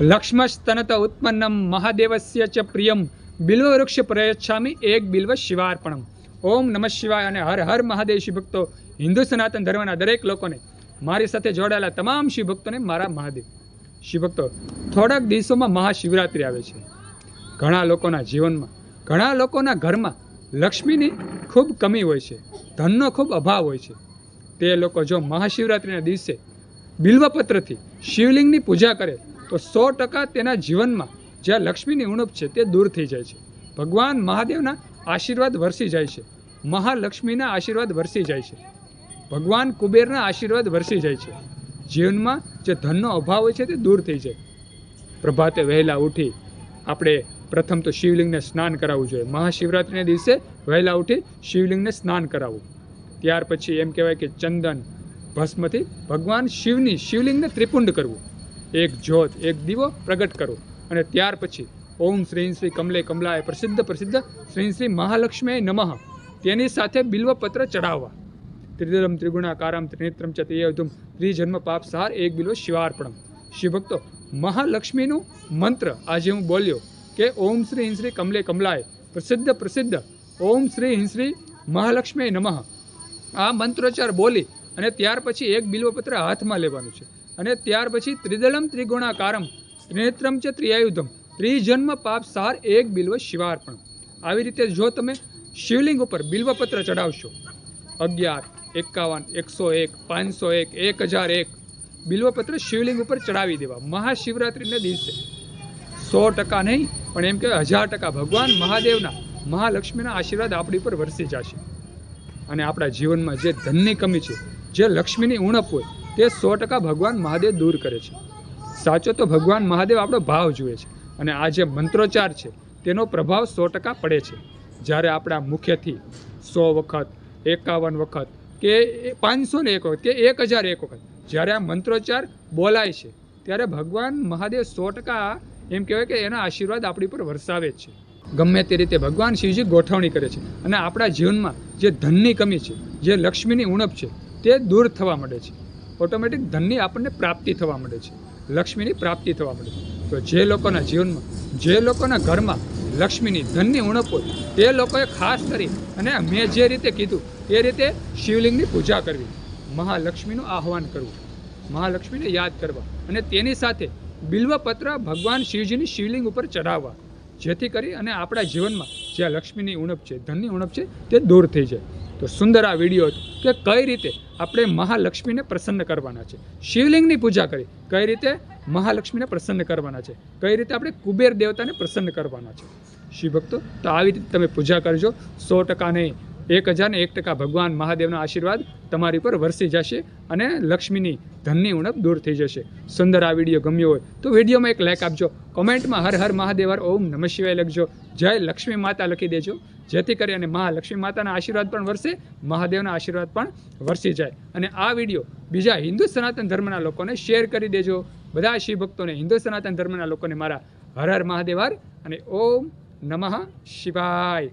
લક્ષ્મસ્તનત ઉત્પન્નમ મહાદેવસ્ય ચ પ્રિયમ બિલ્વવૃક્ષ પ્રયચ્છામી એક બિલ્વ શિવાર્પણમ ઓમ નમઃ શિવાય અને હર હર મહાદેવ શિવભક્તો હિન્દુ સનાતન ધર્મના દરેક લોકોને મારી સાથે જોડાયેલા તમામ શિવભક્તોને મારા મહાદેવ. શિવભક્તો થોડાક દિવસોમાં મહાશિવરાત્રિ આવે છે. ઘણા લોકોના જીવનમાં, ઘણા લોકોના ઘરમાં લક્ષ્મીની ખૂબ કમી હોય છે, ધનનો ખૂબ અભાવ હોય છે. તે લોકો જો મહાશિવરાત્રિના દિવસે બિલ્વપત્રથી શિવલિંગની પૂજા કરે તો સો ટકા તેના જીવનમાં જ્યાં લક્ષ્મીની ઉણપ છે તે દૂર થઈ જાય છે. ભગવાન મહાદેવના આશીર્વાદ વરસી જાય છે. મહાલક્ષ્મીના આશીર્વાદ વરસી જાય છે. ભગવાન કુબેરના આશીર્વાદ વરસી જાય છે. જીવનમાં જે ધનનો અભાવ હોય છે તે દૂર થઈ જાય. પ્રભાતે વહેલા ઉઠી આપણે પ્રથમ તો શિવલિંગને સ્નાન કરાવવું જોઈએ. મહાશિવરાત્રિના દિવસે વહેલા ઉઠી શિવલિંગને સ્નાન કરાવવું. ત્યાર પછી એમ કહેવાય કે ચંદન ભસ્મથી ભગવાન શિવની શિવલિંગને ત્રિપુંડ કરવું. એક જ્યોત, એક દીવો પ્રગટ કરો. અને ત્યાર પછી ઓમ શ્રી શ્રી કમલે કમલાય પ્રસિદ્ધ પ્રસિદ્ધ શ્રી શ્રી મહાલક્ષ્મી નમઃ. તેની સાથે બિલ્વપત્ર ચડાવવા ત્રિદલમ ત્રિગુણાકારમ ત્રિનેત્રમ ચ ત્રિયધુમ ત્રિજન્મ પાપ સહાર એક બિલ્વ શિવાર્પણમ. શિવભક્તો, મહાલક્ષ્મીનું મંત્ર આજે હું બોલ્યો કે ઓમ શ્રી હિંશ્રી કમલે કમલાય પ્રસિદ્ધ પ્રસિદ્ધ ઓમ શ્રી હિંશ્રી મહાલક્ષ્મી નમઃ. આ મંત્રોચ્ચાર બોલી અને ત્યાર પછી એક બિલ્વપત્ર હાથમાં લેવાનું છે. અને ત્યાર પછી ત્રિદલમ ત્રિગુણાકારમ ત્રિનેત્રમ ચ ત્રિયાયુધમ ત્રિજન્મ પાપ સાર એક બિલ્વ શિવાર્પણ. આવી રીતે જો તમે શિવલિંગ ઉપર બિલ્વપત્ર ચડાવશો અગિયાર, એકાવન, એકસો એક, પાંચસો એક એક હજાર એક, બિલ્વપત્ર શિવલિંગ ઉપર ચડાવી દેવા. મહાશિવરાત્રિને દિવસે. સો ટકા નહીં, પણ એમ કે હજાર ટકા ભગવાન મહાદેવના, મહાલક્ષ્મીના આશીર્વાદ આપણી પર વરસી જશે. અને આપણા જીવનમાં જે ધનની કમી છે, જે લક્ષ્મીની ઉણપ હોય તે સો ટકા ભગવાન મહાદેવ દૂર કરે છે. સાચો તો ભગવાન મહાદેવ આપણો ભાવ જુએ છે અને આ જે મંત્રોચ્ચાર છે, તેનો પ્રભાવ સો ટકા પડે છે. જ્યારે આપણા મુખ્યથી સો વખત, એકાવન વખત કે પાંચસો ને એક વખત કે એક હજાર એક વખત જ્યારે આ મંત્રોચ્ચાર બોલાય છે, ત્યારે ભગવાન મહાદેવ સો ટકા એમ કહેવાય કે એના આશીર્વાદ આપણી પર વરસાવે જ છે. ગમે તે રીતે ભગવાન શિવજી ગોઠવણી કરે છે અને આપણા જીવનમાં જે ધનની કમી છે, જે લક્ષ્મીની ઉણપ છે, તે દૂર થવા માંડે છે. ઓટોમેટિક ધનની આપણને પ્રાપ્તિ થવા માંડે છે. લક્ષ્મીની પ્રાપ્તિ થવા માંડે છે. તો જે લોકોના જીવનમાં, જે લોકોના ઘરમાં લક્ષ્મીની ધનની ઉણપ હોય, તે લોકોએ ખાસ કરી અને મેં જે રીતે કીધું તે રીતે શિવલિંગની પૂજા કરવી. મહાલક્ષ્મીનું આહવાન કરવું. મહાલક્ષ્મીને યાદ કરવા અને તેની સાથે બિલ્વપત્ર ભગવાન શિવજીની શિવલિંગ ઉપર ચઢાવવા. જેથી કરી અને આપણા જીવનમાં જ્યાં લક્ષ્મીની ઉણપ છે, ધનની ઉણપ છે, તે દૂર થઈ જાય. તો સુંદર આ વીડિયો હતો. કે કઈ રીતે આપણે મહાલક્ષ્મીને પ્રસન્ન કરવાના છે? શિવલિંગની પૂજા કરી, કઈ રીતે મહાલક્ષ્મીને પ્રસન્ન કરવાના છે? કઈ રીતે આપણે કુબેર દેવતાને પ્રસન્ન કરવાના છે? શિવ ભક્તો તો આવી રીતે તમે પૂજા કરજો. સો ટકા નહીં, એક હજાર ને એક ટકા ભગવાન મહાદેવના આશીર્વાદ તમારી પર વરસી જશે અને લક્ષ્મીની ધનની ઉણપ દૂર થઈ જશે. સુંદર આ વીડિયો ગમ્યો હોય તો વિડીયોમાં એક લાઇક આપજો. કોમેન્ટમાં હર હર મહાદેવ ઓમ નમઃ શિવાય લખજો. જય લક્ષ્મી માતા લખી દેજો. જેથી કરી અને મહાલક્ષ્મી માતાના આશીર્વાદ પણ વરસે, મહાદેવના આશીર્વાદ પણ વરસી જાય. અને આ વીડિયો બીજા હિન્દુ સનાતન ધર્મના લોકોને શેર કરી દેજો. બધા શિવ ભક્તોને, હિન્દુ સનાતન ધર્મના લોકોને મારા હર હર મહાદેવ હર અને ઓમ નમઃ શિવાય.